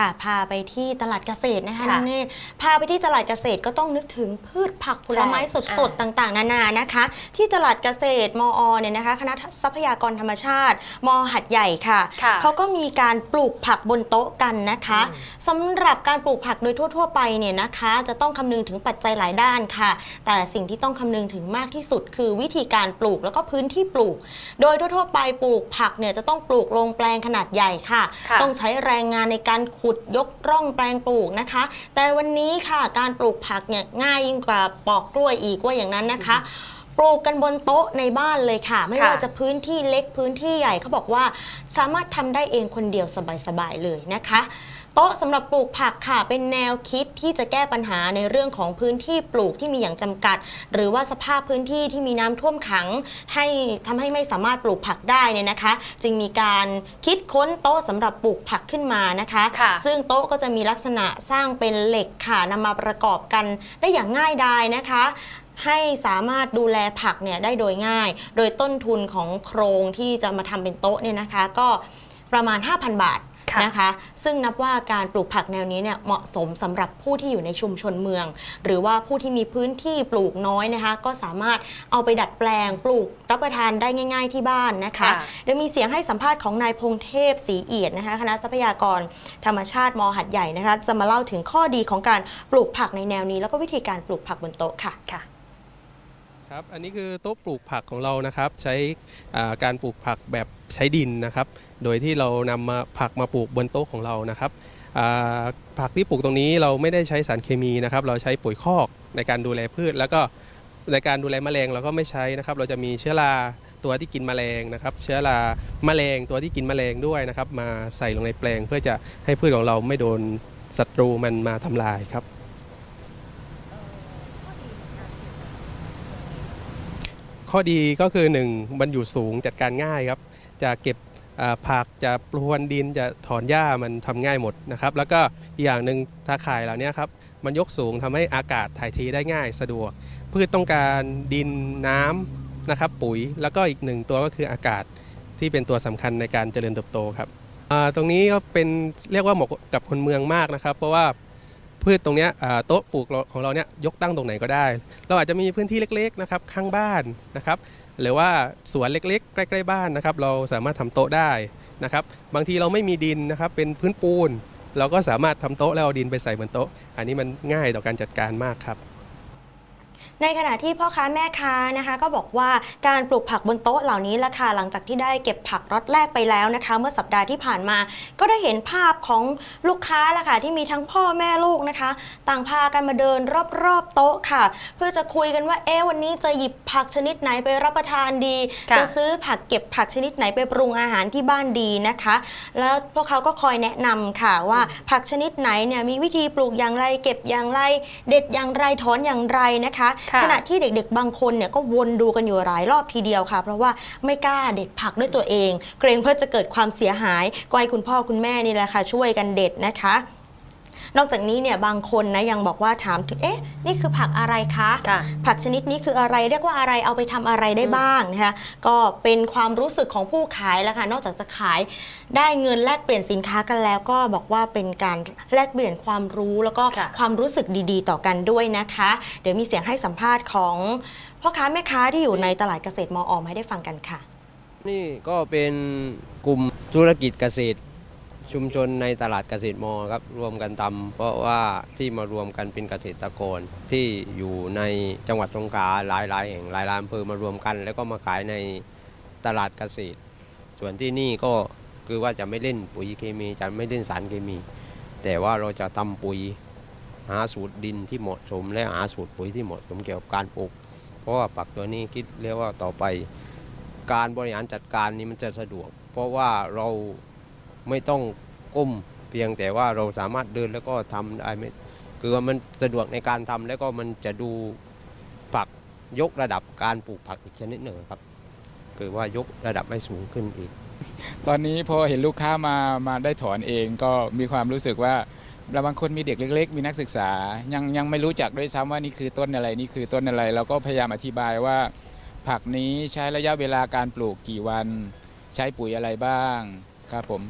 ค่ะ พาไปที่ตลาดเกษตรนะคะค่ะน้องเนตรพาไปที่ตลาดเกษตรก็ต้องนึกถึงพืชผักผลไม้ใช่สดๆ ต่างๆ นานานะคะ ที่ตลาดเกษตรมอเนี่ยนะคะ คณะทรัพยากรธรรมชาติ มหัดใหญ่ค่ะ ค่ะเขาก็มีการปลูกผักบนโต๊ะกันนะคะอืม สำหรับการปลูกผักโดยทั่ว ๆ ไปเนี่ยนะคะ จะต้องคำนึงถึงปัจจัยหลายด้านค่ะ แต่สิ่งที่ต้องคำนึงถึงมากที่สุด คือวิธีการปลูกแล้วก็พื้นที่ปลูก โดยทั่วๆไปปลูกผักเนี่ยจะต้องปลูกลงแปลงขนาดใหญ่ค่ะ ค่ะ ต้องใช้แรงงานในการขุดยกร่องแปลงปลูกนะคะ แต่วันนี้ค่ะการปลูกผักเนี่ยง่ายยิ่งกว่าปอกกล้วยอีกว่าอย่างนั้นนะคะปลูกกันบนโต๊ะในบ้านเลยค่ะ ไม่ว่าจะพื้นที่เล็กพื้นที่ใหญ่เขาบอกว่า สามารถทำได้เองคนเดียวสบายๆเลยนะคะ โต๊ะสำหรับปลูกผักค่ะ เป็นแนวคิดที่จะแก้ปัญหาในเรื่องของพื้นที่ปลูกที่มีอย่างจำกัด หรือว่าสภาพพื้นที่ที่มีน้ำท่วมขัง ให้ทำให้ไม่สามารถปลูกผักได้เนี่ยนะคะ จึงมีการคิดค้นโต๊ะสำหรับปลูกผักขึ้นมานะคะ ค่ะ ซึ่งโต๊ะก็จะมีลักษณะสร้างเป็นเหล็กค่ะนำมาประกอบกันได้อย่างง่ายดายนะคะ ให้สามารถดูแลผักเนี่ยได้โดยง่าย โดยต้นทุนของโครงที่จะมาทำเป็นโต๊ะเนี่ยนะคะ ก็ประมาณ 5,000 บาทค่ะ นะคะ ซึ่งนับว่าการปลูกผักแนวนี้เนี่ยเหมาะสมสำหรับผู้ที่อยู่ในชุมชนเมือง หรือว่าผู้ที่มีพื้นที่ปลูกน้อยนะคะ ก็สามารถเอาไปดัดแปลงปลูกรับประทานได้ง่าย ๆที่บ้านนะคะค่ะเดี๋ยวมีเสียงให้สัมภาษณ์ของนายพงเทพศรีเอียดนะคะคณะทรัพยากรธรรมชาติมหัดใหญ่นะคะจะมาเล่าถึงข้อดีของการปลูกผักในแนวนี้ แล้วก็วิธีการปลูกผักบนโต๊ะค่ะ ครับอันนี้คือโต๊ะปลูกผักของเรานะครับใช้การปลูกผักแบบใช้ดินนะครับ โดยที่เรานำมาผักมาปลูกบนโต๊ะของเรานะครับผักที่ปลูกตรงนี้เราไม่ได้ใช้สารเคมีนะครับ เราใช้ปุ๋ยคอกในการดูแลพืช แล้วก็ในการดูแลแมลงเราก็ไม่ใช้นะครับ เราจะมีเชื้อราตัวที่กินแมลงนะครับ เชื้อราแมลงตัวที่กินแมลงด้วยนะครับ มาใส่ลงในแปลงเพื่อจะให้พืชของเราไม่โดนศัตรูมันมาทำลายครับ ข้อดีก็คือ 1 มันอยู่สูงจัดการง่ายครับ จะเก็บผักจะปลวนดินจะถอนหญ้ามันทำง่ายหมดนะครับ แล้วก็อีกอย่างหนึ่งตาข่ายเหล่านี้ครับมันยกสูงทำให้อากาศถ่ายเทีได้ง่ายสะดวก พืชต้องการดินน้ำนะครับปุ๋ยแล้วก็อีกหนึ่งตัวก็คืออากาศที่เป็นตัวสำคัญในการเจริญเติบโตครับตรงนี้ก็เป็นเรียกว่าเหมาะกับคนเมืองมากนะครับ เพราะว่า พืชตรงเนี้ยอ่าโต๊ะปลูกของเราเนี่ยยกตั้งตรงไหนก็ได้ เราอาจจะมีพื้นที่เล็กๆนะครับข้างบ้านนะครับหรือว่าสวนเล็กๆ ใกล้ๆบ้านนะครับเราสามารถทำโต๊ะได้นะครับบางทีเราไม่มีดินนะครับเป็นพื้นปูน เราก็สามารถทำโต๊ะแล้วเอาดินไปใส่บนโต๊ะ อันนี้มันง่ายต่อการจัดการมากครับ ในขณะที่พ่อค้าแม่ค้านะคะก็บอกว่าการปลูกผักบนโต๊ะเหล่านี้ละค่ะหลังจากที่ได้เก็บผักรถแรกไปแล้วนะคะ เมื่อสัปดาห์ที่ผ่านมา ก็ได้เห็นภาพของลูกค้าละค่ะที่มีทั้งพ่อแม่ลูกนะคะ ต่างพากันมาเดินรอบๆโต๊ะค่ะ เพื่อจะคุยกันว่าเอ๊ะวันนี้จะหยิบผักชนิดไหนไปรับประทานดีค่ะจะซื้อผักเก็บผักชนิดไหนไปปรุงอาหารที่บ้านดีนะคะ แล้วพวกเขาก็คอยแนะนำค่ะว่าผักชนิดไหนเนี่ยมีวิธีปลูกอย่างไรเก็บอย่างไร เด็ดอย่างไรถอนอย่างไรนะคะค่ะขณะที่เด็กๆ บางคนเนี่ยก็วนดูกันอยู่หลายรอบทีเดียวค่ะ เพราะว่าไม่กล้าเด็ดผักด้วยตัวเอง เกรงเพื่อจะเกิดความเสียหายก็ให้คุณพ่อคุณแม่นี่แหละค่ะ ช่วยกันเด็ดนะคะ นอกจากนี้เนี่ยบางคนนะยังบอกว่าถามถึงเอ๊ะนี่คือผักอะไรคะค่ะผักชนิดนี้คืออะไรเรียกว่าอะไรเอาไปทำอะไรได้บ้างนะคะก็เป็นความรู้สึกของผู้ขายแล้วค่ะนอกจากจะขายได้เงินแลกเปลี่ยนสินค้ากันแล้ว ก็บอกว่าเป็นการแลกเปลี่ยนความรู้แล้วก็ค่ะ ความรู้สึกดีๆ ต่อกันด้วยนะคะ เดี๋ยวมีเสียงให้สัมภาษณ์ของพ่อค้าแม่ค้าที่อยู่ในตลาดเกษตรมออมให้ได้ฟังกันค่ะ นี่ก็เป็นกลุ่มธุรกิจเกษตร ชุมชนในตลาดเกษตรมอครับรวมกันทำเพราะว่าที่มารวมกันเป็นเกษตรกร ที่อยู่ในจังหวัดสงขลาหลายหลายแห่งหลายหลายอำเภอมารวมกัน แล้วก็มาขายในตลาดเกษตร ส่วนที่นี่ก็คือว่าจะไม่เล่นปุ๋ยเคมีจะไม่เล่นสารเคมี แต่ว่าเราจะทำปุ๋ยหาสูตรดินที่เหมาะสม และหาสูตรปุ๋ยที่เหมาะสมเกี่ยวกับการปลูกเพราะว่าปักตัวนี้คิดเรียกว่าต่อไป การบริหารจัดการนี้มันจะสะดวก เพราะว่าเราไม่ต้อง ก้มเพียงแต่ว่าเราสามารถเดินแล้วก็ทำได้ไม่คือว่ามันสะดวกในการทำแล้วก็มันจะดูผักยกระดับการปลูกผักอีกชนิดหนึ่งครับคือว่ายกระดับให้สูงขึ้นอีก ตอนนี้พอเห็นลูกค้ามามาได้ถอนเองก็มีความรู้สึกว่าเราบางคนมีเด็กเล็ก ๆ มีนักศึกษา ยังยังไม่รู้จักด้วยซ้ำว่านี่คือต้นอะไรนี่คือต้นอะไร เราก็พยายามอธิบายว่า ผักนี้ใช้ระยะเวลาการปลูกกี่วัน ใช้ปุ๋ยอะไรบ้างครับผม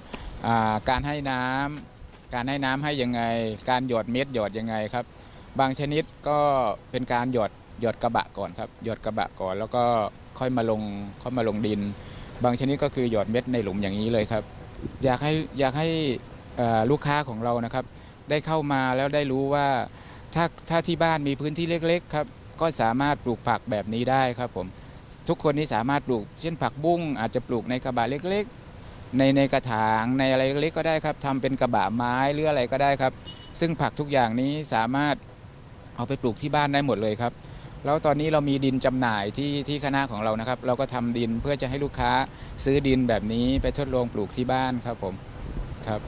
การให้น้การให้น้ำให้ยังไง การหยอดเม็ดหยอดยังไงครับ บางชนิดก็เป็นการหยอดหยอดกระบะก่อนครับหยอดกระบะก่อน แล้วก็ค่อยมาลงค่อยมาลงดิน บางชนิดก็คือหยอดเม็ดในหลุมอย่างนี้เลยครับ อยากให้อยากให้ลูกค้าของเรานะครับ ได้เข้ามาแล้วได้รู้ว่าถ้าถ้าที่บ้านมีพื้นที่เล็กๆครับก็สามารถปลูกผักแบบนี้ได้ครับผมทุกคนนี้สามารถปลูกเช่นผักบุ้งอาจจะปลูกในกระบะเล็ก ๆ ในในกระถางในอะไรเล็กๆก็ได้ครับทำเป็นกระบะไม้หรืออะไรก็ได้ครับ ซึ่งผักทุกอย่างนี้สามารถเอาไปปลูกที่บ้านได้หมดเลยครับ แล้วตอนนี้เรามีดินจำหน่ายที่ที่คณะของเรานะครับ เราก็ทำดินเพื่อจะให้ลูกค้าซื้อดินแบบนี้ไปทดลองปลูกที่บ้านครับผมครับ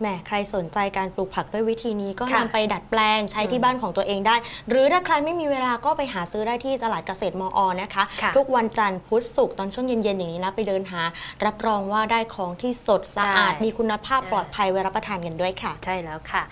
แหมใครสนใจการปลูกผักด้วยวิธีนี้ก็ค่ะนำไปดัดแปลงใช้อืที่มบ้านของตัวเองได้ หรือถ้าใครไม่มีเวลาก็ไปหาซื้อได้ที่ตลาดเกษตรมออนะคะ ค่ะทุกวันจันทร์พุธศุกร์ตอนช่วงเย็นๆอย่างนี้นะไปเดินหา รับรองว่าได้ของที่สดสะอาดใช่มีคุณภาพใช่ ปลอดภัยไว้รับประทานกันด้วยค่ะ ใช่แล้วค่ะ